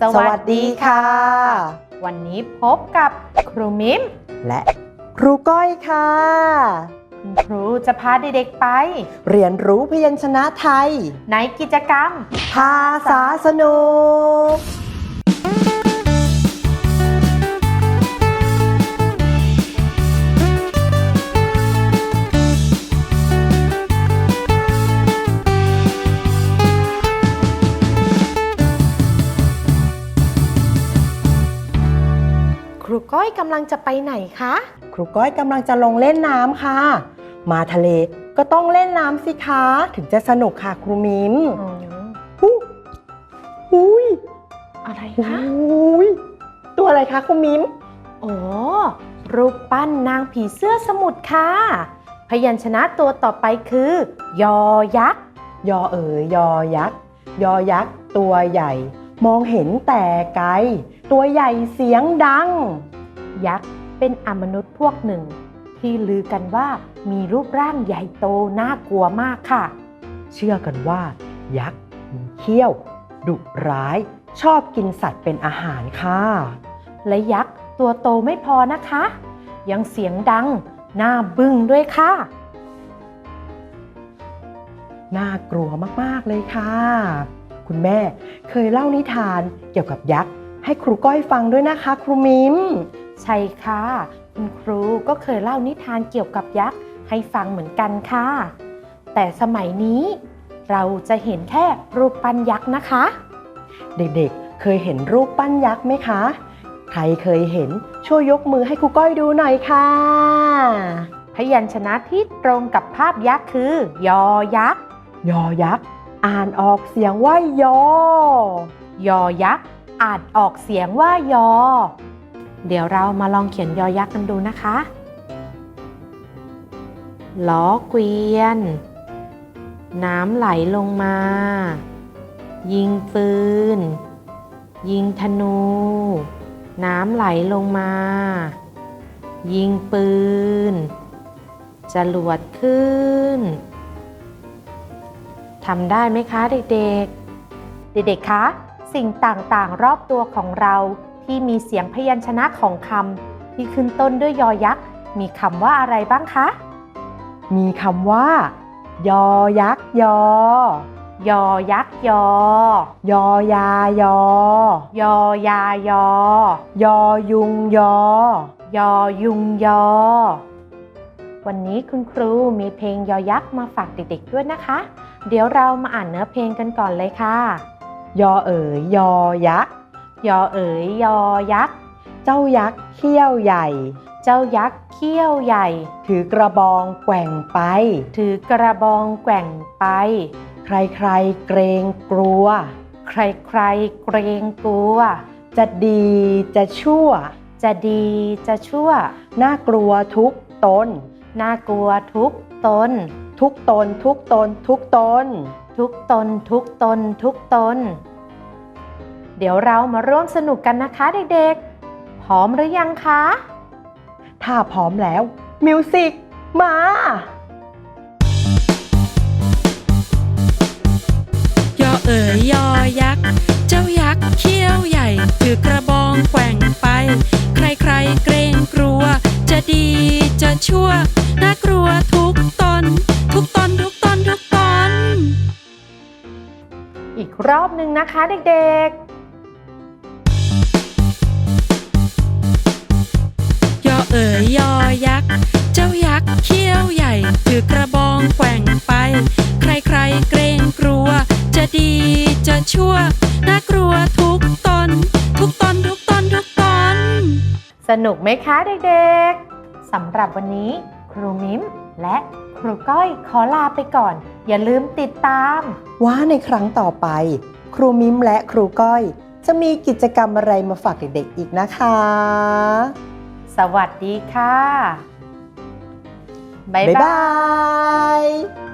สวัสดีค่ะ วันนี้พบกับครูมิมและครูก้อยค่ะคุณครูจะพาเด็กๆไป เรียนรู้พยัญชนะไทย ในกิจกรรม ภาษาสนุก ก้อยกำลังจะไปไหนคะ ครูก้อยกำลังจะลงเล่นน้ำค่ะ มาทะเลก็ต้องเล่นน้ำสิคะ ถึงจะสนุกค่ะครูมิมหูอุ้ยอะไรอุคะ้ยตัวอะไรคะครูมิมโอ้รูปปั้นนางผีเสื้อสมุทรค่ะ พยัญชนะตัวต่อไปคือ ยอยักษ์ ยอเอ๋ยยอยักษ์ ยอยักษ์ตัวใหญ่ มองเห็นแต่ไกล ตัวใหญ่เสียงดัง ยักษ์เป็นอมนุษย์พวกหนึ่ง ที่ลือกันว่ามีรูปร่างใหญ่โตน่ากลัวมากค่ะ เชื่อกันว่า ยักษ์มีเขี้ยว ดุร้าย ชอบกินสัตว์เป็นอาหารค่ะ และยักษ์ตัวโตไม่พอนะคะ ยังเสียงดังหน้าบึ้งด้วยค่ะ น่ากลัวมาก ๆ เลยค่ะ คุณแม่ เคยเล่านิทานเกี่ยวกับยักษ์ ให้ครูก้อยฟังด้วยนะคะ ครูมิม ใช่ค่ะ คุณครูก็เคยเล่านิทานเกี่ยวกับยักษ์ให้ฟังเหมือนกันค่ะ แต่สมัยนี้ เราจะเห็นแค่รูปปั้นยักษ์นะคะ เด็กๆ เคยเห็นรูปปั้นยักษ์ไหมคะ ใครเคยเห็นช่วยยกมือให้ครูก้อยดูหน่อยค่ะ พยัญชนะที่ตรงกับภาพยักษ์คือยอยักษ์ ยอยักษ์ อ่านออกเสียงว่ายอ ยอยักษ์อ่านออกเสียงว่ายอ เดี๋ยวเรามาลองเขียนยอยักษ์กันดูนะคะล้อเกวียน น้ำไหลลงมา ยิงปืน ยิงธนู น้ำไหลลงมา ยิงปืนจรวดขึ้น ทำได้ไหมคะเด็กๆ เด็กๆ คะ สิ่งต่างๆ รอบตัวของเราที่มีเสียงพยัญชนะของคำที่ขึ้นต้นด้วยยอยักษ์ มีคำว่าอะไรบ้างคะ มีคำว่า ยอยักษ์ยอ ยอยักษ์ยอ ยอยายอ ยอยายอ ยอยุงยอ ยอยุงยอ วันนี้คุณครูมีเพลงยอยักษ์มาฝากเด็กๆด้วยนะคะ เดี๋ยวเรามาอ่านเนื้อเพลงกันก่อนเลยค่ะ ยอเอ๋ยยอยักษ์ ยอเอ๋ยยอยักษ์ เจ้ายักษ์เขี้ยวใหญ่ เจ้ายักษ์เขี้ยวใหญ่ ถือกระบองแกว่งไป ถือกระบองแกว่งไป ใครๆเกรงกลัว ใครๆเกรงกลัว จะดีจะชั่ว จะดีจะชั่ว น่ากลัวทุกตน น่ากลัวทุกตน ทุกตน ทุกตน ทุกตน ทุกตน ทุกตน ทุกตน เดี๋ยวเรามาร่วมสนุกกันนะคะเด็กๆ พร้อมหรือยังคะ ถ้าพร้อมแล้ว มิวสิกมา อีกรอบหนึ่งนะคะเด็กยอเอ๋ยยอยักษ์ เจ้ายักษ์เขี้ยวใหญ่ถือกระบองแกว่งไป ใครๆเกรงกลัว จะดีจะชั่ว น่ากลัวทุกตน ทุกตนทุกตนทุกตนๆสนุกไหมคะเด็กๆสำหรับวันนี้ครูมิมและครูก้อยขอลาไปก่อน อย่าลืมติดตาม ว่าในครั้งต่อไป ครูมิมและครูก้อย จะมีกิจกรรมอะไรมาฝากเด็กๆอีกนะคะ สวัสดีค่ะ บ๊ายบ๊ายบาบายย